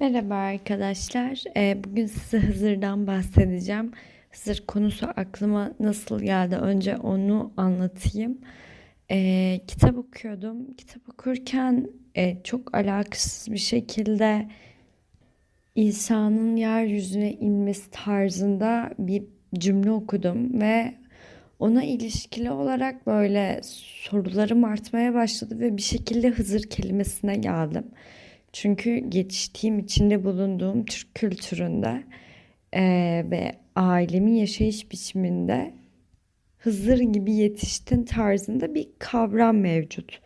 Merhaba arkadaşlar. Ee, bugün size Hızır'dan bahsedeceğim. Hızır konusu aklıma nasıl geldi? Önce onu anlatayım. Ee, kitap okuyordum. Kitap okurken e, çok alakasız bir şekilde İsa'nın yeryüzüne inmesi tarzında bir cümle okudum ve ona ilişkili olarak böyle sorularım artmaya başladı ve bir şekilde Hızır kelimesine geldim. Çünkü yetiştiğim içinde bulunduğum Türk kültüründe eee, ve ailemin yaşayış biçiminde Hızır gibi yetiştin tarzında bir kavram mevcut.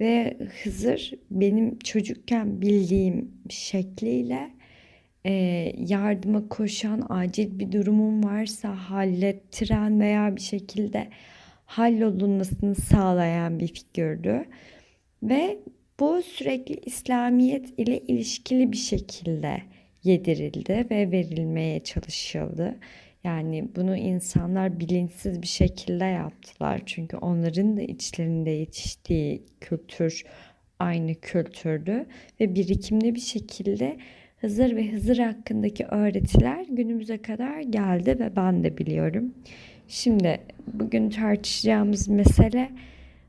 Ve Hızır benim çocukken bildiğim şekliyle eee, yardıma koşan, acil bir durumum varsa hallettiren veya bir şekilde hallolunmasını sağlayan bir figürdü. Ve bu sürekli İslamiyet ile ilişkili bir şekilde yedirildi ve verilmeye çalışıldı. Yani bunu insanlar bilinçsiz bir şekilde yaptılar. Çünkü onların da içlerinde yetiştiği kültür aynı kültürdü ve birikimli bir şekilde Hızır ve Hızır hakkındaki öğretiler günümüze kadar geldi ve ben de biliyorum. Şimdi bugün tartışacağımız mesele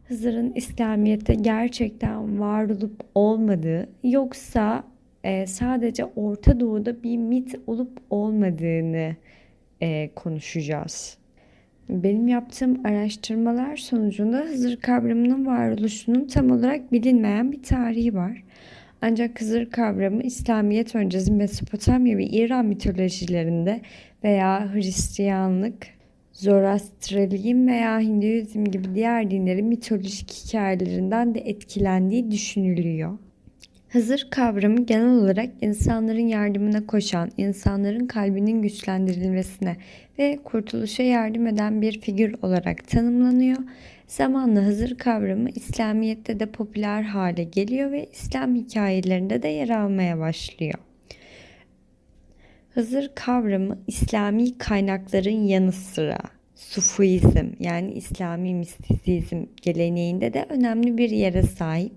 Hızır'ın İslamiyet'te gerçekten var olup olmadığı yoksa e, sadece Orta Doğu'da bir mit olup olmadığını e, konuşacağız. Benim yaptığım araştırmalar sonucunda Hızır kavramının varoluşunun tam olarak bilinmeyen bir tarihi var. Ancak Hızır kavramı İslamiyet öncesi Mesopotamya ve İran mitolojilerinde veya Hristiyanlık, Zoroastralizm veya Hinduizm gibi diğer dinlerin mitolojik hikayelerinden de etkilendiği düşünülüyor. Hızır kavramı genel olarak insanların yardımına koşan, insanların kalbinin güçlendirilmesine ve kurtuluşa yardım eden bir figür olarak tanımlanıyor. Zamanla Hızır kavramı İslamiyet'te de popüler hale geliyor ve İslam hikayelerinde de yer almaya başlıyor. Hızır kavramı İslami kaynakların yanı sıra Sufuizm yani İslami mistisizm geleneğinde de önemli bir yere sahip.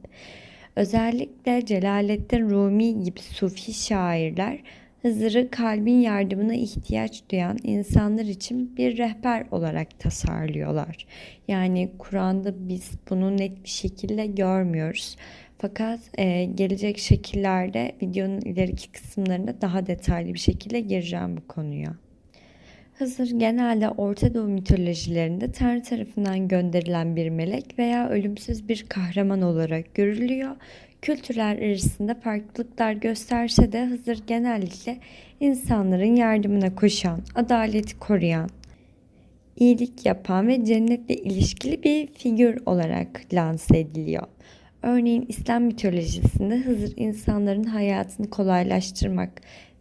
Özellikle Celaleddin Rumi gibi Sufi şairler Hızır'ı kalbin yardımına ihtiyaç duyan insanlar için bir rehber olarak tasarlıyorlar. Yani Kur'an'da biz bunu net bir şekilde görmüyoruz. Fakat e, gelecek şekillerde videonun ileriki kısımlarında daha detaylı bir şekilde gireceğim bu konuya. Hızır genelde Orta Doğu mitolojilerinde Tanrı tarafından gönderilen bir melek veya ölümsüz bir kahraman olarak görülüyor. Kültürler arasında farklılıklar gösterse de Hızır genellikle insanların yardımına koşan, adaleti koruyan, iyilik yapan ve cennetle ilişkili bir figür olarak lanse ediliyor. Örneğin İslam mitolojisinde Hızır insanların hayatını kolaylaştırmak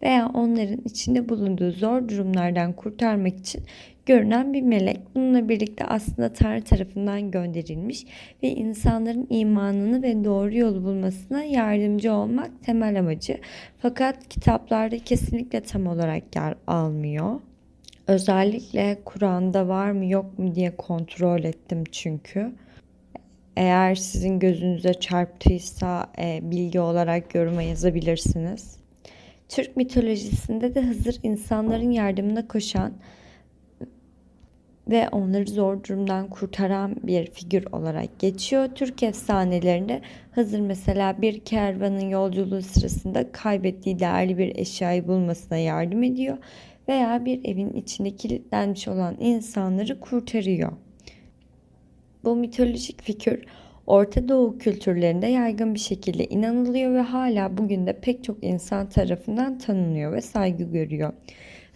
veya onların içinde bulunduğu zor durumlardan kurtarmak için görünen bir melek. Bununla birlikte aslında Tanrı tarafından gönderilmiş ve insanların imanını ve doğru yolu bulmasına yardımcı olmak temel amacı. Fakat kitaplarda kesinlikle tam olarak yer almıyor. Özellikle Kur'an'da var mı yok mu diye kontrol ettim çünkü. Eğer sizin gözünüze çarptıysa e, bilgi olarak yoruma yazabilirsiniz. Türk mitolojisinde de Hızır insanların yardımına koşan ve onları zor durumdan kurtaran bir figür olarak geçiyor. Türk efsanelerinde Hızır mesela bir kervanın yolculuğu sırasında kaybettiği değerli bir eşyayı bulmasına yardım ediyor veya bir evin içinde kilitlenmiş olan insanları kurtarıyor. Bu mitolojik figür Orta Doğu kültürlerinde yaygın bir şekilde inanılıyor ve hala bugün de pek çok insan tarafından tanınıyor ve saygı görüyor.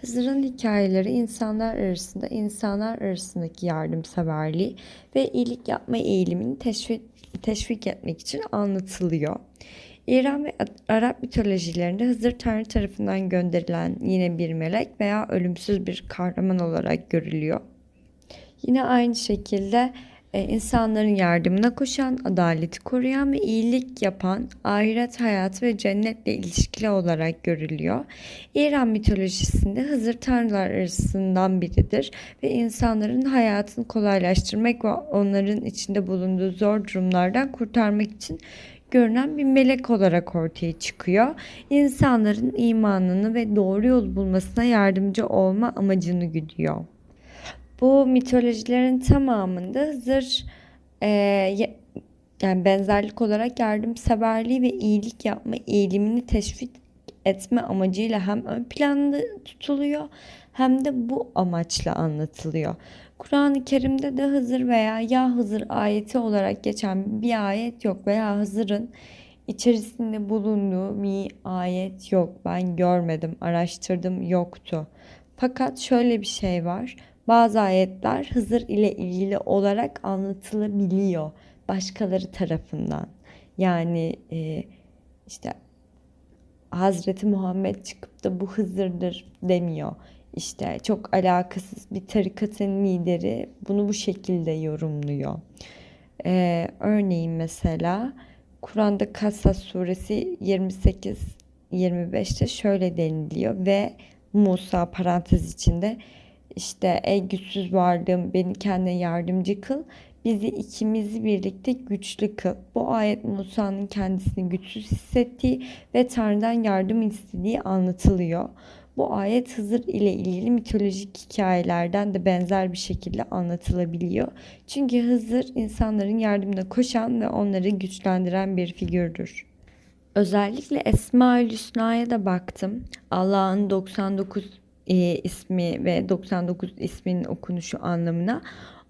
Hızır'ın hikayeleri insanlar arasında insanlar arasındaki yardımseverliği ve iyilik yapma eğilimini teşvik, teşvik etmek için anlatılıyor. İran ve Arap mitolojilerinde Hızır Tanrı tarafından gönderilen yine bir melek veya ölümsüz bir kahraman olarak görülüyor. Yine aynı şekilde insanların yardımına koşan, adaleti koruyan ve iyilik yapan ahiret hayatı ve cennetle ilişkili olarak görülüyor. İran mitolojisinde Hızır tanrılar arasından biridir ve insanların hayatını kolaylaştırmak ve onların içinde bulunduğu zor durumlardan kurtarmak için görünen bir melek olarak ortaya çıkıyor. İnsanların imanını ve doğru yol bulmasına yardımcı olma amacını güdüyor. Bu mitolojilerin tamamında Hızır e, yani benzerlik olarak yardımseverliği ve iyilik yapma eğilimini teşvik etme amacıyla hem ön planda tutuluyor hem de bu amaçla anlatılıyor. Kur'an-ı Kerim'de de Hızır veya Ya Hızır ayeti olarak geçen bir ayet yok veya Hızır'ın içerisinde bulunduğu bir ayet yok. Ben görmedim, araştırdım, yoktu. Fakat şöyle bir şey var. Bazı ayetler Hızır ile ilgili olarak anlatılabiliyor başkaları tarafından. Yani e, işte Hazreti Muhammed çıkıp da bu Hızır'dır demiyor. İşte çok alakasız bir tarikatın lideri bunu bu şekilde yorumluyor. Ee, örneğin mesela Kur'an'da Kasas suresi 28-25'te şöyle deniliyor ve Musa parantez içinde işte ey güçsüz varlığım beni kendine yardımcı kıl bizi ikimizi birlikte güçlü kıl. Bu ayet Musa'nın kendisini güçsüz hissettiği ve Tanrı'dan yardım istediği anlatılıyor. Bu ayet Hızır ile ilgili mitolojik hikayelerden de benzer bir şekilde anlatılabiliyor. Çünkü Hızır insanların yardımına koşan ve onları güçlendiren bir figürdür. Özellikle Esma-ül Hüsna'ya da baktım. Allah'ın 99 e, ismi ve 99 isminin okunuşu anlamına.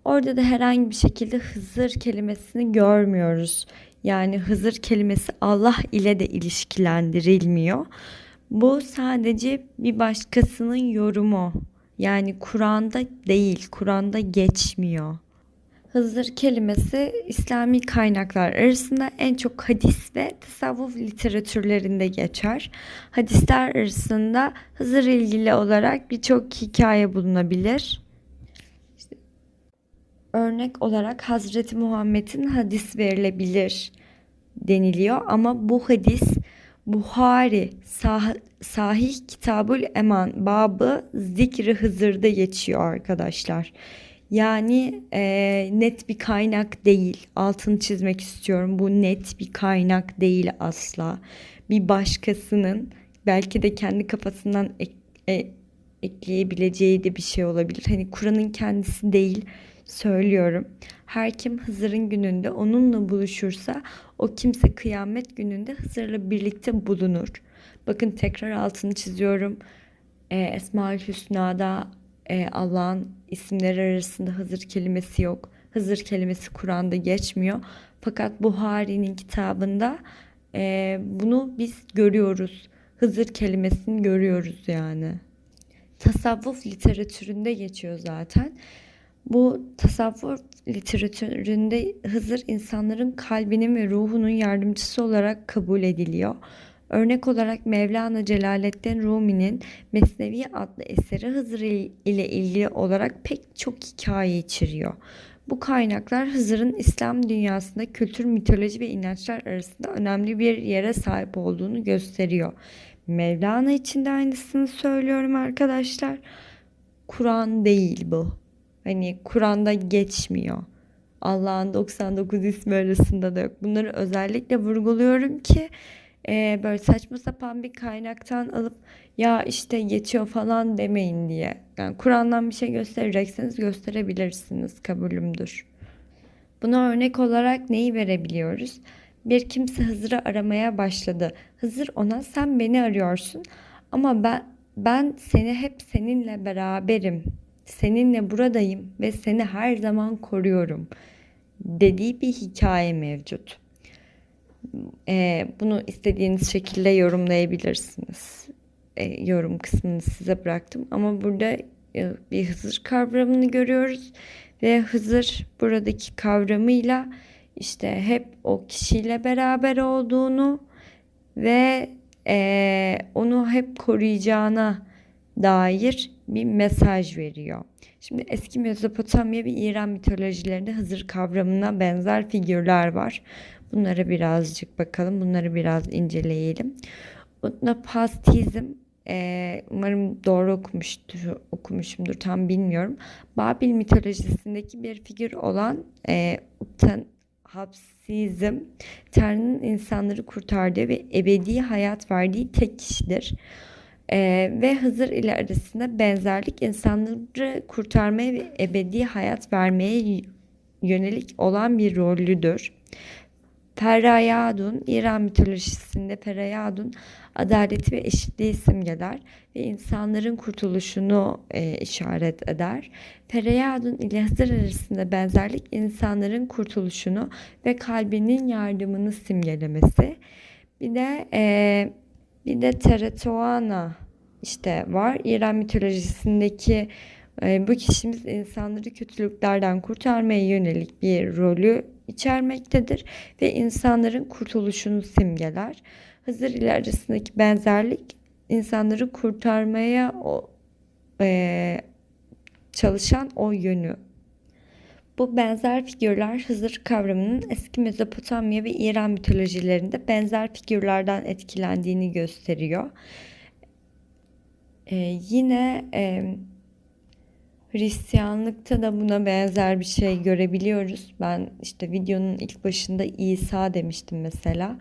Orada da herhangi bir şekilde Hızır kelimesini görmüyoruz. Yani Hızır kelimesi Allah ile de ilişkilendirilmiyor. Bu sadece bir başkasının yorumu. Yani Kur'an'da değil, Kur'an'da geçmiyor. Hızır kelimesi İslami kaynaklar arasında en çok hadis ve tasavvuf literatürlerinde geçer. Hadisler arasında Hızır ilgili olarak birçok hikaye bulunabilir. İşte örnek olarak Hazreti Muhammed'in hadis verilebilir deniliyor ama bu hadis Buhari sah Sahih Kitabul Eman babı zikri Hızır'da geçiyor arkadaşlar. Yani e, net bir kaynak değil. Altını çizmek istiyorum. Bu net bir kaynak değil asla. Bir başkasının belki de kendi kafasından ek, e, ekleyebileceği de bir şey olabilir. Hani Kur'an'ın kendisi değil söylüyorum. Her kim Hızır'ın gününde onunla buluşursa o kimse kıyamet gününde Hızır'la birlikte bulunur. Bakın tekrar altını çiziyorum. E, Esma-ül Hüsna'da e, Allah'ın isimleri arasında Hızır kelimesi yok. Hızır kelimesi Kur'an'da geçmiyor. Fakat Buhari'nin kitabında e, bunu biz görüyoruz. Hızır kelimesini görüyoruz yani. Tasavvuf literatüründe geçiyor zaten. Bu tasavvuf literatüründe Hızır insanların kalbinin ve ruhunun yardımcısı olarak kabul ediliyor. Örnek olarak Mevlana Celaleddin Rumi'nin Mesnevi adlı eseri Hızır ile ilgili olarak pek çok hikaye içeriyor. Bu kaynaklar Hızır'ın İslam dünyasında kültür, mitoloji ve inançlar arasında önemli bir yere sahip olduğunu gösteriyor. Mevlana için de aynısını söylüyorum arkadaşlar. Kur'an değil bu. Hani Kur'an'da geçmiyor. Allah'ın 99 ismi arasında da yok. Bunları özellikle vurguluyorum ki e, böyle saçma sapan bir kaynaktan alıp ya işte geçiyor falan demeyin diye. Yani Kur'an'dan bir şey gösterecekseniz gösterebilirsiniz kabulümdür. Buna örnek olarak neyi verebiliyoruz? Bir kimse Hızır'ı aramaya başladı. Hızır ona sen beni arıyorsun ama ben ben seni hep seninle beraberim. Seninle buradayım ve seni her zaman koruyorum dediği bir hikaye mevcut. Ee, bunu istediğiniz şekilde yorumlayabilirsiniz. Ee, yorum kısmını size bıraktım ama burada e, bir Hızır kavramını görüyoruz ve Hızır buradaki kavramıyla işte hep o kişiyle beraber olduğunu ve e, onu hep koruyacağına dair bir mesaj veriyor. Şimdi eski Mezopotamya ve İran mitolojilerinde Hızır kavramına benzer figürler var. Bunlara birazcık bakalım. Bunları biraz inceleyelim. Utnapastizm e, umarım doğru okumuştur, okumuşumdur tam bilmiyorum. Babil mitolojisindeki bir figür olan e, Uptan hapsizm, Tanrı'nın insanları kurtardığı ve ebedi hayat verdiği tek kişidir. Ee, ve Hızır ile arasında benzerlik insanları kurtarmaya ve ebedi hayat vermeye yönelik olan bir rollüdür. Ferayadun, İran mitolojisinde Ferayadun adaleti ve eşitliği simgeler ve insanların kurtuluşunu e, işaret eder. Ferayadun ile Hızır arasında benzerlik insanların kurtuluşunu ve kalbinin yardımını simgelemesi. Bir de e, bir de Teretoana işte var. İran mitolojisindeki e, bu kişimiz insanları kötülüklerden kurtarmaya yönelik bir rolü içermektedir ve insanların kurtuluşunu simgeler. Hızır ile arasındaki benzerlik insanları kurtarmaya o, e, çalışan o yönü. Bu benzer figürler Hızır kavramının eski Mezopotamya ve İran mitolojilerinde benzer figürlerden etkilendiğini gösteriyor. E, yine e, Hristiyanlıkta da buna benzer bir şey görebiliyoruz. Ben işte videonun ilk başında İsa demiştim mesela.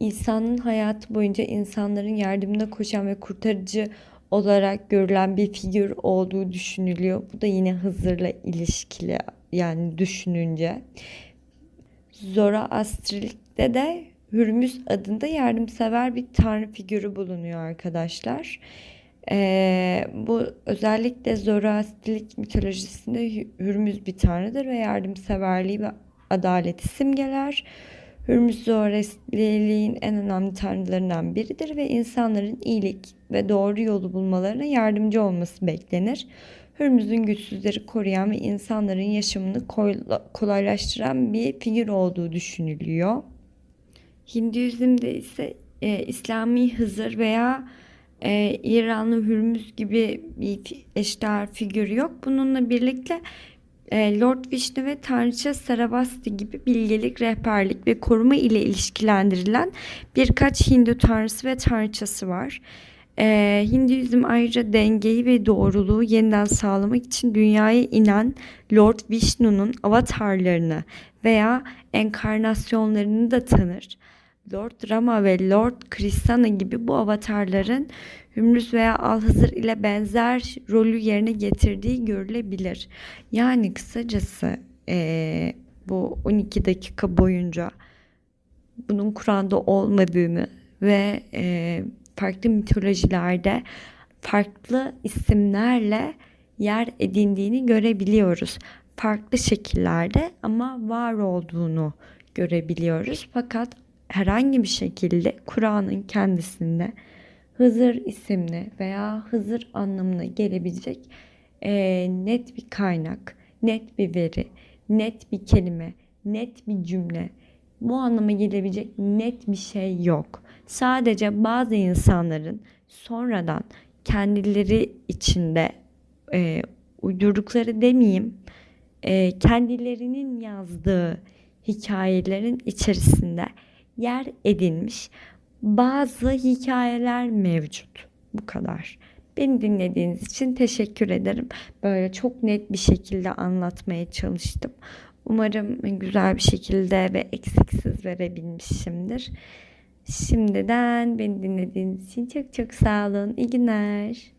İsa'nın hayatı boyunca insanların yardımına koşan ve kurtarıcı olarak görülen bir figür olduğu düşünülüyor. Bu da yine Hızır'la ilişkili yani düşününce. Zoroastrilikte de Hürmüz adında yardımsever bir tanrı figürü bulunuyor arkadaşlar. Ee, bu özellikle Zoroastrik mitolojisinde Hürmüz bir tanrıdır ve yardımseverliği ve adaleti simgeler. Hürmüz Zoroastriliğin en önemli tanrılarından biridir ve insanların iyilik ve doğru yolu bulmalarına yardımcı olması beklenir. Hürmüz'ün güçsüzleri koruyan ve insanların yaşamını kolaylaştıran bir figür olduğu düşünülüyor. Hinduizm'de ise e, İslami Hızır veya e, İranlı Hürmüz gibi bir eşdeğer figürü yok. Bununla birlikte e, Lord Vishnu ve Tanrıça Saravasti gibi bilgelik, rehberlik ve koruma ile ilişkilendirilen birkaç Hindu tanrısı ve tanrıçası var. Ee, Hinduizm ayrıca dengeyi ve doğruluğu yeniden sağlamak için dünyaya inen Lord Vishnu'nun avatarlarını veya enkarnasyonlarını da tanır. Lord Rama ve Lord Krishna gibi bu avatarların Hümrüz veya Alhızır ile benzer rolü yerine getirdiği görülebilir. Yani kısacası ee, bu 12 dakika boyunca bunun Kur'an'da olmadığını ve e, farklı mitolojilerde farklı isimlerle yer edindiğini görebiliyoruz. Farklı şekillerde ama var olduğunu görebiliyoruz. Fakat herhangi bir şekilde Kur'an'ın kendisinde Hızır isimli veya Hızır anlamına gelebilecek e, net bir kaynak, net bir veri, net bir kelime, net bir cümle, bu anlama gelebilecek net bir şey yok. Sadece bazı insanların sonradan kendileri içinde e, uydurdukları demeyeyim, e, kendilerinin yazdığı hikayelerin içerisinde yer edilmiş bazı hikayeler mevcut. Bu kadar. Beni dinlediğiniz için teşekkür ederim. Böyle çok net bir şekilde anlatmaya çalıştım. Umarım güzel bir şekilde ve eksiksiz verebilmişimdir. Şimdiden beni dinlediğiniz için çok çok sağ olun. İyi günler.